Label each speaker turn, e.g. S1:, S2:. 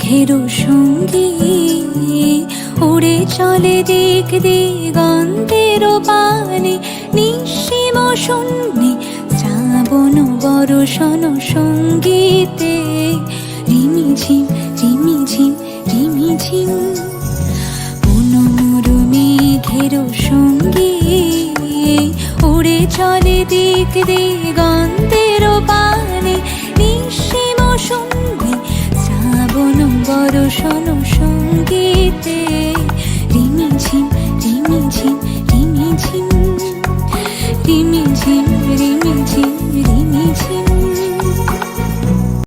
S1: ঘেরো সঙ্গী, উড়ে চলে দিক দিগন্তের পানে নিঃসীম শূন্যে শ্রাবণ বরষণ সঙ্গীতে রিমিঝিম রিমিঝিম রিমিঝিম চলে দিক দিগন্তের পানে নিঃসীম সন্ধি শ্রাবণ বরষণ সঙ্গীতে। রিমিঝিম রিমিঝিম রিমিঝিম রিমিঝিম রিমিঝিম রিমি